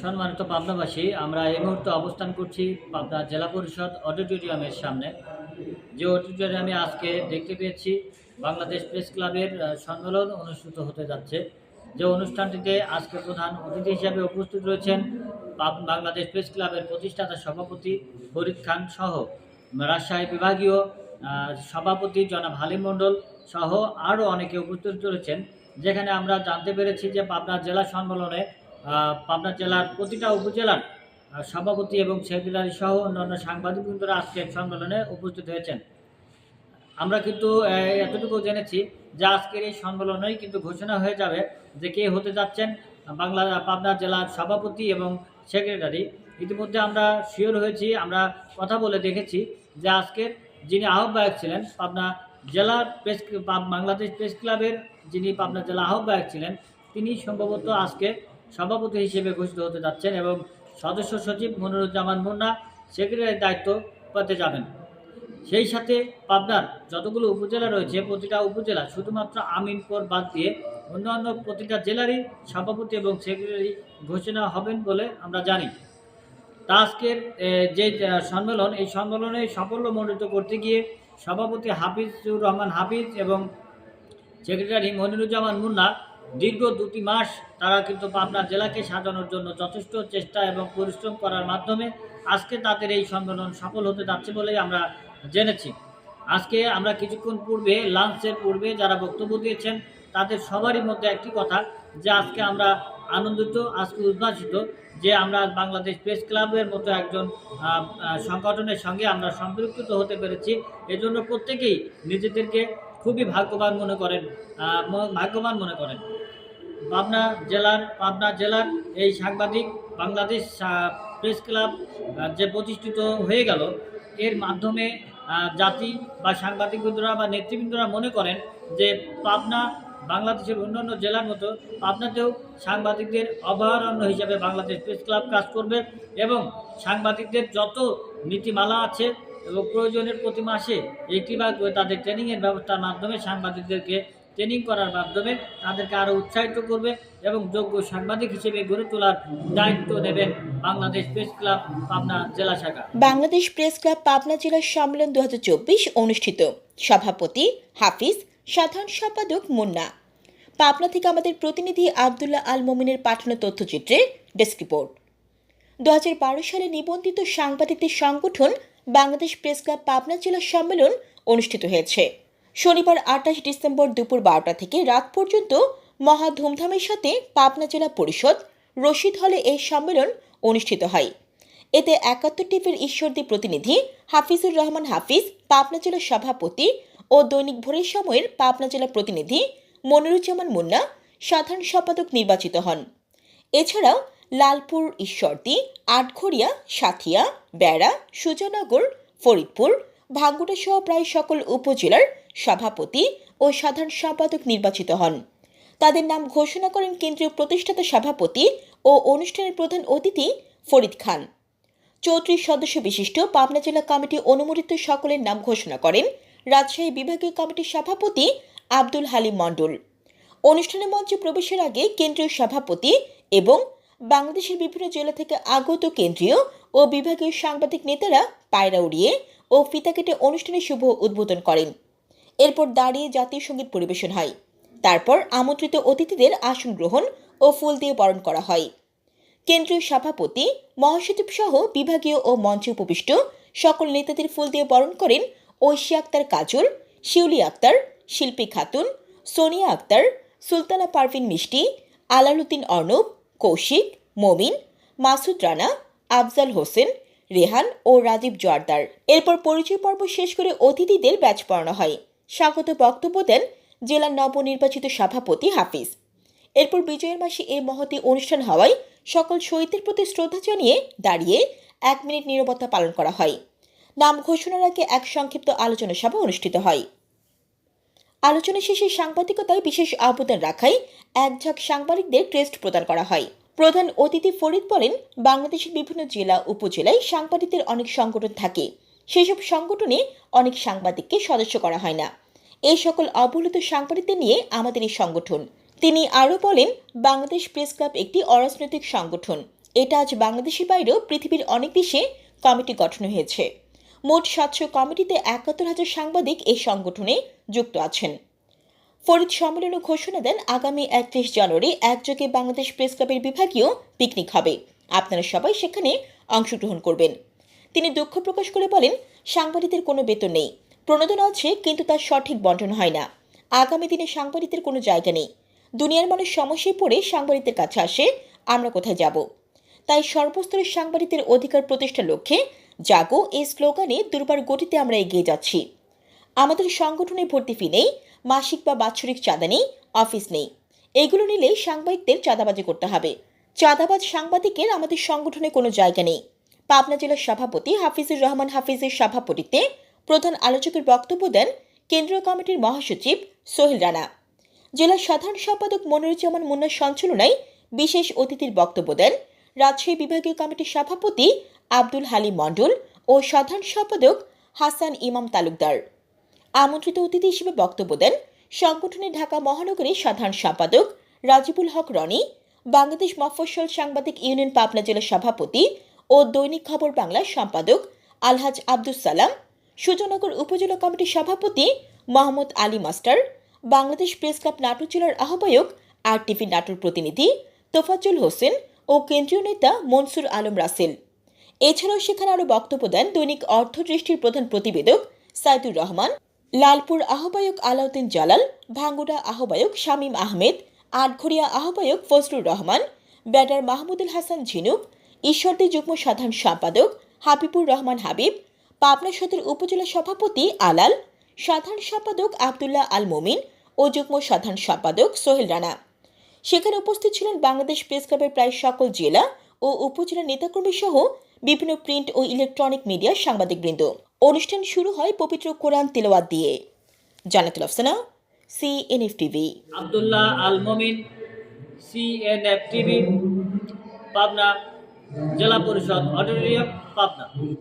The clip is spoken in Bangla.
সম্মানিত পাবনাবাসী, আমরা এই মুহূর্তে অবস্থান করছি পাবনা জেলা পরিষদ অডিটোরিয়ামের সামনে। যে অডিটোরিয়ামে আজকে দেখতে পেয়েছি বাংলাদেশ প্রেস ক্লাবের সম্মেলন অনুষ্ঠিত হতে যাচ্ছে। যে অনুষ্ঠানটিতে আজকে প্রধান অতিথি হিসাবে উপস্থিত রয়েছেন বাংলাদেশ প্রেস ক্লাবের প্রতিষ্ঠাতা সভাপতি ফরিদ খান সহ রাজশাহী বিভাগীয় সভাপতি জনাব হালিম মণ্ডল সহ আরও অনেকে উপস্থিত রয়েছেন। যেখানে আমরা জানতে পেরেছি যে পাবনা জেলা সম্মেলনে পাবনা জেলার প্রতিটা উপজেলার সভাপতি এবং সেক্রেটারি সহ অন্যান্য সাংবাদিকবৃন্দরা আজকে সম্মেলনে উপস্থিত হয়েছেন। আমরা কিন্তু এতটুকু জেনেছি যে আজকের এই সম্মেলনেই কিন্তু ঘোষণা হয়ে যাবে যে কে হতে যাচ্ছেন বাংলা, পাবনা জেলার সভাপতি এবং সেক্রেটারি। ইতিমধ্যে আমরা শিওর হয়েছি, আমরা কথা বলে দেখেছি যে আজকের যিনি আহ্বায়ক ছিলেন পাবনা জেলার প্রেস বাংলাদেশ প্রেস ক্লাবের যিনি পাবনা জেলা আহ্বায়ক ছিলেন, তিনি সম্ভবত আজকে সভাপতি হিসেবে ঘোষিত হতে যাচ্ছেন এবং সদস্য সচিব মনিরুজ্জামান মুন্না সেক্রেটারির দায়িত্ব পেতে যাবেন। সেই সাথে পাবনার যতগুলো উপজেলা রয়েছে, প্রতিটা উপজেলা শুধুমাত্র আমিনপুর বাদ দিয়ে অন্যান্য প্রতিটা জেলারই সভাপতি এবং সেক্রেটারি ঘোষণা হবেন বলে আমরা জানি। তা আজকের যে সম্মেলন, এই সম্মেলনে সাফল্যমণ্ডিত করতে গিয়ে সভাপতি হাফিজুর রহমান হাফিজ এবং সেক্রেটারি মনিরুজ্জামান মুন্না দীর্ঘ দুটি মাস তারা কিন্তু পাবনা জেলাকে সাজানোর জন্য যথেষ্ট চেষ্টা এবং পরিশ্রম করার মাধ্যমে আজকে তাদের এই সম্মেলন সফল হতে যাচ্ছে বলেই আমরা জেনেছি। আজকে আমরা কিছুক্ষণ পূর্বে, লাঞ্চের পূর্বে যারা বক্তব্য দিয়েছেন, তাদের সবারই মধ্যে একটি কথা যে আজকে আমরা আনন্দিত, আজকে উদ্ভাসিত যে আমরা বাংলাদেশ প্রেস ক্লাবের মতো একজন সংগঠনের সঙ্গে আমরা সম্পৃক্ত হতে পেরেছি। এজন্য প্রত্যেকেই নিজেদেরকে খুবই ভাগ্যবান মনে করেন ভাগ্যবান মনে করেন। পাবনা জেলার পাবনা জেলার এই সাংবাদিক বাংলাদেশ প্রেস ক্লাব যে প্রতিষ্ঠিত হয়ে গেল, এর মাধ্যমে জাতি বা সাংবাদিকবৃন্দরা বা নেতৃবৃন্দরা মনে করেন যে পাবনা বাংলাদেশের অন্যান্য জেলার মতো পাবনাতেও সাংবাদিকদের অভয়ারণ্য হিসাবে বাংলাদেশ প্রেস ক্লাব কাজ করবে এবং সাংবাদিকদের যত নীতিমালা আছে এবং প্রয়োজনের প্রতি মাসে একটি বা তাদের ট্রেনিংয়ের ব্যবস্থার মাধ্যমে সাংবাদিকদেরকে ট্রেনিং করার মাধ্যমে তাদেরকে আরও উৎসাহিত করবে এবং যোগ্য সাংবাদিক হিসেবে গড়ে তোলার দায়িত্ব নেবেন বাংলাদেশ প্রেস ক্লাব, পাবনা জেলা শাখা। বাংলাদেশ প্রেস ক্লাব, পাবনা জেলার সম্মেলন দু হাজার চব্বিশ অনুষ্ঠিত। সভাপতি হাফিজ, সাধারণ সম্পাদক মুন্না। পাবনা থেকে আমাদের প্রতিনিধি আবদুল্লাহ আল মোমিনের পাঠানো তথ্যচিত্রে ডেস্ক রিপোর্ট। দু হাজার বারো সালে নিবন্ধিত সাংবাদিকদের সংগঠন বাংলাদেশ প্রেস ক্লাব পাবনা জেলা সম্মেলন অনুষ্ঠিত হয়েছে। শনিবার আঠাশ ডিসেম্বর দুপুর বারোটা থেকে রাত পর্যন্ত মহা ধুমধামের সাথে পাবনা জেলা পরিষদ রশিদ হলে এই সম্মেলন অনুষ্ঠিত হয়। এতে একাত্তর টিপের ঈশ্বরদী প্রতিনিধি হাফিজুর রহমান হাফিজ, পাবনা জেলার সভাপতি ও দৈনিক ভোরের সময়ের পাবনা জেলা প্রতিনিধি মনিরুজ্জামান মুন্না সাধারণ সম্পাদক নির্বাচিত হন। এছাড়াও লালপুর, ঈশ্বরদী, আটঘরিয়া, সাথিয়া, বেড়া সুজানগর ফরিদপুর ভাঙ্গুটা সহ প্রায় সকল উপজেলার সভাপতি ও সাধারণ সম্পাদক নির্বাচিত হন। তাদের নাম ঘোষণা করেন কেন্দ্রীয় প্রতিষ্ঠাতা সভাপতি ও অনুষ্ঠানের প্রধান অতিথি ফরিদ খান। চৌত্রিশ সদস্য বিশিষ্ট পাবনা জেলা কমিটি অনুমোদিত সকলের নাম ঘোষণা করেন রাজশাহী বিভাগীয় কমিটির সভাপতি আব্দুল হালিম মণ্ডল। অনুষ্ঠানের মঞ্চে প্রবেশের আগে কেন্দ্রীয় সভাপতি এবং বাংলাদেশের বিভিন্ন জেলা থেকে আগত কেন্দ্রীয় ও বিভাগীয় সাংবাদিক নেতারা পায়রা উড়িয়ে ও ফিতা কেটে অনুষ্ঠানের শুভ উদ্বোধন করেন। এরপর দাঁড়িয়ে জাতীয় সংগীত পরিবেশন হয়। তারপর আমন্ত্রিত অতিথিদের আসন গ্রহণ ও ফুল দিয়ে বরণ করা হয়। কেন্দ্রীয় সভাপতি, মহাসচিব সহ বিভাগীয় ও মঞ্চে উপবিষ্ট সকল নেতাদের ফুল দিয়ে বরণ করেন ঐশী আক্তার কাজল, শিউলি আক্তার, শিল্পী খাতুন, সোনিয়া আক্তার, সুলতানা পারভিন মিষ্টি আলালুদ্দিন অর্ণব কৌশিক, মমিন, মাসুদ রানা, আফজাল হোসেন, রেহান ও রাজীব জোয়ারদার। এরপর পরিচয় পর্ব শেষ করে অতিথিদের ব্যাচ পড়ানো হয়। স্বাগত বক্তব্য দেন জেলার নবনির্বাচিত সভাপতি হাফিজ। এরপর বিজয়ের মাসে এই মহতি অনুষ্ঠান হওয়ায় সকল শহীদদের প্রতি শ্রদ্ধা জানিয়ে দাঁড়িয়ে এক মিনিট নীরবতা পালন করা হয়। নাম ঘোষণার আগে এক সংক্ষিপ্ত আলোচনা সভা অনুষ্ঠিত হয়। আলোচনা শেষে সাংবাদিকতায় বিশেষ অবদান রাখায় এক ঝাঁক সাংবাদিকদের ক্রেস্ট প্রদান করা হয়। প্রধান অতিথি ফরিদ বলেন, বাংলাদেশের বিভিন্ন জেলা, উপজেলায় সাংবাদিকদের অনেক সংগঠন থাকে। সেসব সংগঠনে অনেক সাংবাদিককে সদস্য করা হয় না। এই সকল অবহেলিত সাংবাদিকদের নিয়ে আমাদের এই সংগঠন। তিনি আরও বলেন, বাংলাদেশ প্রেস ক্লাব একটি অরাজনৈতিক সংগঠন। এটা আজ বাংলাদেশের বাইরেও পৃথিবীর অনেক দেশে কমিটি গঠন হয়েছে। মোট সাতশো কমিটিতে একাত্তর হাজার সাংবাদিক এই সংগঠনে যুক্ত আছেন। ফরিদ সম্মেলনে ঘোষণা দেন, আগামী একত্রিশ জানুয়ারি একযোগে বাংলাদেশ প্রেস ক্লাবের বিভাগীয় পিকনিক হবে। আপনারা সবাই সেখানে অংশগ্রহণ করবেন। তিনি দুঃখ প্রকাশ করে বলেন, সাংবাদিকদের কোনো বেতন নেই। প্রণোদনা আছে, কিন্তু তার সঠিক বন্টন হয় না। আগামী দিনে সাংবাদিকদের কোনো জায়গা নেই। দুনিয়ার মানুষ সমস্যায় পড়ে সাংবাদিকদের কাছে আসে, আমরা কোথায় যাব? তাই সর্বস্তরের সাংবাদিকদের অধিকার প্রতিষ্ঠার লক্ষ্যে জাগো, এই স্লোগানে দুর্বার গতিতে আমরা এগিয়ে যাচ্ছি। আমাদের সংগঠনে ভর্তি ফি নেই, মাসিক বা বাৎসরিক চাঁদা নেই অফিস নেই। এগুলো নিলে সাংবাদিকদের চাঁদাবাজি করতে হবে। চাঁদাবাজ সাংবাদিকের আমাদের সংগঠনে কোনো জায়গা নেই। পাবনা জেলার সভাপতি হাফিজুর রহমান হাফিজের সভাপতিত্বে প্রধান আলোচকের বক্তব্য দেন কেন্দ্রীয় কমিটির মহাসচিব সোহেল রানা। জেলা সাধারণ সম্পাদক মনিরুজ্জামান মুন্নার সঞ্চালনায় বিশেষ অতিথির বক্তব্য দেন রাজশাহী বিভাগীয় কমিটির সভাপতি আব্দুল হালিম মণ্ডল ও সাধারণ সম্পাদক হাসান ইমাম তালুকদার। আমন্ত্রিত অতিথি হিসেবে বক্তব্য দেন সংগঠনের ঢাকা মহানগরীর সাধারণ সম্পাদক রাজিবুল হক রনি, বাংলাদেশ মফস্বল সাংবাদিক ইউনিয়ন পাবনা জেলার সভাপতি ও দৈনিক খবর বাংলার সম্পাদক আলহাজ আব্দুস সালাম, সুজনগর উপজেলা কমিটির সভাপতি Mohammad Ali master, Bangladesh press club Natore জেলার আহ্বায়ক আর টিভি নাটোর প্রতিনিধি তোফাজ্জল হোসেন ও কেন্দ্রীয় নেতা মনসুর আলম রাসেল। এছাড়াও সেখানে আরও বক্তব্য দেন দৈনিক অর্থদৃষ্টির প্রধান প্রতিবেদক সাইদুর রহমান, লালপুর আহ্বায়ক আলাউদ্দিন জালাল, ভাঙ্গুড়া আহ্বায়ক শামীম আহমেদ, আটঘরিয়া আহ্বায়ক ফজলুর রহমান, ব্যাডার মাহমুদুল হাসান ঝিনুক, ঈশ্বরদী যুগ্ম সাধারণ সম্পাদক হাবিবুর রহমান হাবিব, পাবনা সদর উপজেলা সভাপতি আলাল, সাধারণ সম্পাদক আবদুল্লাহ আল মোমিন ও যুগ্ম সাধারণ সম্পাদক সোহেল রানা। সেখানে উপস্থিত ছিলেন বাংলাদেশ প্রেস ক্লাবের প্রায় সকল জেলা ও উপজেলা নেতাকর্মী সহ বিভিন্ন প্রিন্ট ও ইলেকট্রনিক মিডিয়ার সাংবাদিকবৃন্দ। অনুষ্ঠান শুরু হয় পবিত্র কোরআন তিলওয়াত দিয়ে। Janatul Afsana CNF TV Abdullah Al Momin CNF TV Pabna জেলা পরিষদ অডিটোরিয়াম, পাবনা।